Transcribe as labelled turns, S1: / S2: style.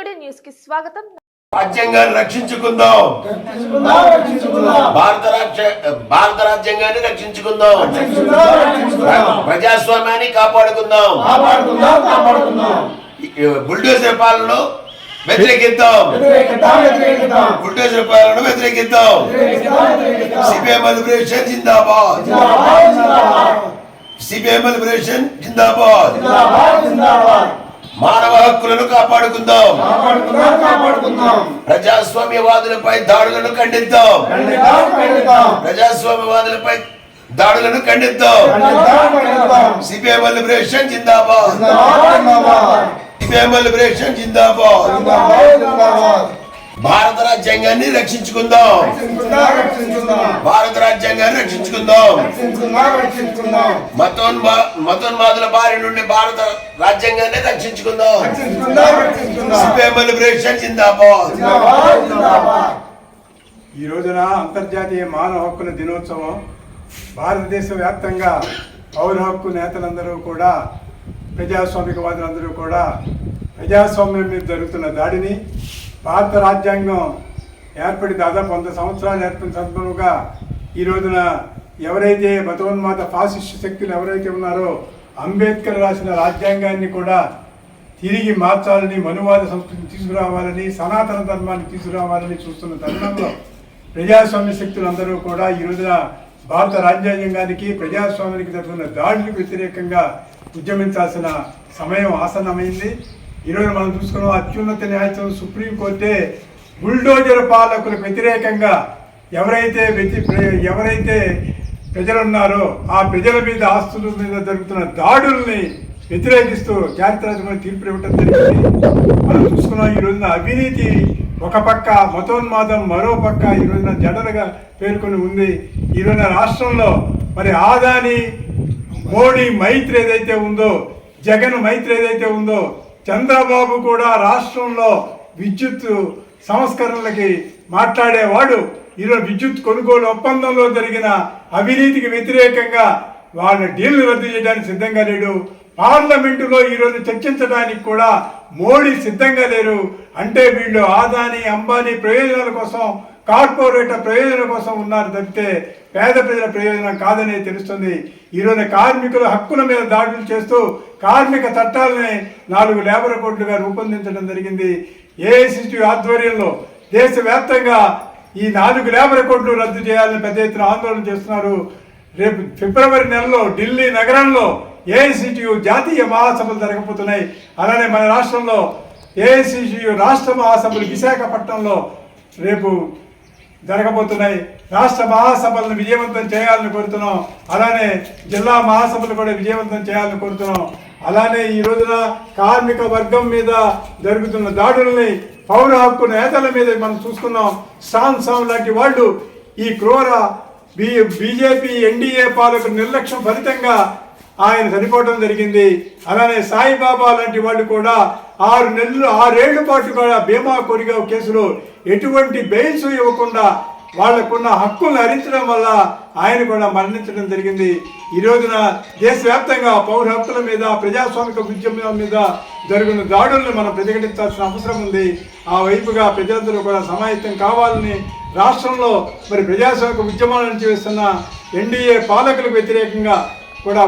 S1: కి స్వాగతం.
S2: రాజ్యాంగాన్ని రక్షించుకుందాం.
S3: రక్షించుకుందాం రక్షించుకుందాం.
S2: భారత రాజ్య భారత రాజ్యాంగాన్ని రక్షించుకుందాం. ప్రజాస్వామ్యాన్ని కాపాడుకుందాం.
S3: కాపాడుకుందాం కాపాడుకుందాం.
S2: బుల్డోజర్ పాలనను వ్యతిరేకిద్దాం. బుల్డోజర్ పాలనను వ్యతిరేకిద్దాం. సిపిఎం లిబరేషన్ జిందాబాద్. సిపిఎం జిందాబాద్
S3: జిందాబాద్.
S2: మానవ హక్కులను కాపాడుకుందాం. ప్రజాస్వామ్యవాదులపై దాడులను ఖండిద్దాం. ప్రజాస్వామ్యవాదులపై దాడులను ఖండిద్దాం. సిపిఎం లిబరేషన్ జిందాబాద్. సిపిఎం లిబరేషన్ జిందాబాద్. రాజ్యాంగాన్ని రక్షించుకుందాం.
S3: రక్షించుకుందాం రక్షించుకుందాం.
S2: భారత రాజ్యాంగాన్ని రక్షించుకుందాం. మతోన్మా మతోన్మాదుల బారి నుండి భారత రాజ్యాంగాన్ని రక్షించుకుందాం.
S3: రక్షించుకుందాం రక్షించుకుందాం.
S2: సిపిఎం లిబరేషన్ జిందాబాద్
S3: జిందాబాద్ జిందాబాద్
S4: ఈ రోజున అంతర్జాతీయ మానవ హక్కుల దినోత్సవం భారతదేశ వ్యాప్తంగా పౌర హక్కు నేతలందరూ కూడా ప్రజాస్వామికవాదులందరూ కూడా ప్రజాస్వామ్యం మీద జరుగుతున్న దాడిని భారత రాజ్యాంగం ఏర్పడి దాదాపు వంద సంవత్సరాలు ఏర్పడిన సందర్భంగా ఈ రోజున ఎవరైతే మతోన్మాత ఫాసిస్ట్ శక్తులు ఎవరైతే ఉన్నారో అంబేద్కర్ రాసిన రాజ్యాంగాన్ని కూడా తిరిగి మార్చాలని మనువాద సంస్కృతిని తీసుకురావాలని సనాతన ధర్మాన్ని తీసుకురావాలని చూస్తున్న తరుణంలో ప్రజాస్వామ్య శక్తులందరూ కూడా ఈ రోజున భారత రాజ్యాంగానికి ప్రజాస్వామ్యానికి జరుగుతున్న దాడులకు వ్యతిరేకంగా ఉద్యమించాల్సిన సమయం ఆసన్నమైంది. ఈరోజు మనం చూసుకున్న అత్యున్నత న్యాయస్థానం సుప్రీంకోర్టే బుల్డోజర్ పాలకులకు వ్యతిరేకంగా ఎవరైతే వ్యతి ప్ర- ఎవరైతే ప్రజలున్నారో ఆ ప్రజల మీద ఆస్తుల మీద జరుగుతున్న దాడుల్ని వ్యతిరేకిస్తూ చారిత్రాత్మక తీర్పు ఇవ్వటం జరిగింది. మనం చూసుకున్నాం ఈ రోజున అవినీతి ఒక పక్క మతోన్మాదం మరో పక్క ఈ రోజున జడలుగా పేర్కొని ఉంది. ఈ రోజున రాష్ట్రంలో మరి ఆదాని మోడీ మైత్రి ఏదైతే ఉందో జగన్ మైత్రి ఏదైతే ఉందో చంద్రబాబు కూడా రాష్ట్రంలో విద్యుత్ సంస్కరణలకి మాట్లాడేవాడు. ఈరోజు విద్యుత్ కొనుగోలు ఒప్పందంలో జరిగిన అవినీతికి వ్యతిరేకంగా వాళ్ళ డీల్ను రద్దు చేయడానికి సిద్ధంగా లేడు. పార్లమెంటులో ఈరోజు చర్చించడానికి కూడా మోడీ సిద్ధంగా లేరు. అంటే వీళ్ళు ఆదాని అంబానీ ప్రయోజనాల కోసం కార్పొరేటర్ ప్రయోజనం కోసం ఉన్నారు తప్పితే పేద ప్రజల ప్రయోజనం కాదని తెలుస్తుంది. ఈరోజు కార్మికుల హక్కుల మీద దాడులు చేస్తూ కార్మిక చట్టాలని నాలుగు లేబర్ కోడ్లుగా రూపొందించడం జరిగింది. ఏఐసిసి ఆధ్వర్యంలో దేశవ్యాప్తంగా ఈ నాలుగు లేబర్ కోడ్లు రద్దు చేయాలని పెద్ద ఎత్తున ఆందోళన చేస్తున్నారు. రేపు ఫిబ్రవరి నెలలో ఢిల్లీ నగరంలో ఏఐసిటియు జాతీయ మహాసభలు జరగబోతున్నాయి. అలానే మన రాష్ట్రంలో ఏఐసిటియు రాష్ట్ర మహాసభలు విశాఖపట్నంలో రేపు జరగబోతున్నాయి. రాష్ట్ర మహాసభలను విజయవంతం చేయాలని కోరుతున్నాం. అలానే జిల్లా మహాసభలు కూడా విజయవంతం చేయాలని కోరుతున్నాం. అలానే ఈ రోజున కార్మిక వర్గం మీద జరుగుతున్న దాడుల్ని పౌర హక్కు నేతల మీద మనం చూసుకున్నాం. సాన్ లాంటి వాళ్ళు ఈ క్రూర బి బీజేపీ ఎన్డీఏ పాలకుల నిర్లక్ష్యం ఫలితంగా ఆయన చనిపోవడం జరిగింది. అలానే సాయిబాబా లాంటి వాళ్ళు కూడా ఆరు నెలలు ఆరేళ్ళ పాటు కూడా బీమా కొరిగా కేసులో ఎటువంటి బెయిల్స్ ఇవ్వకుండా వాళ్ళకున్న హక్కులను హరించడం వల్ల ఆయన కూడా మరణించడం జరిగింది. ఈ రోజున దేశవ్యాప్తంగా పౌర హక్కుల మీద ప్రజాస్వామిక ఉద్యమం మీద జరుగుతున్న దాడులను మనం ప్రతిఘటించాల్సిన అవసరం ఉంది. ఆ వైపుగా ప్రజలందరూ కూడా సమాయత్తం కావాలని రాష్ట్రంలో మరి ప్రజాస్వామిక ఉద్యమాల నుంచి వేస్తున్న ఎన్డీఏ పాలకులకు వ్యతిరేకంగా కూడా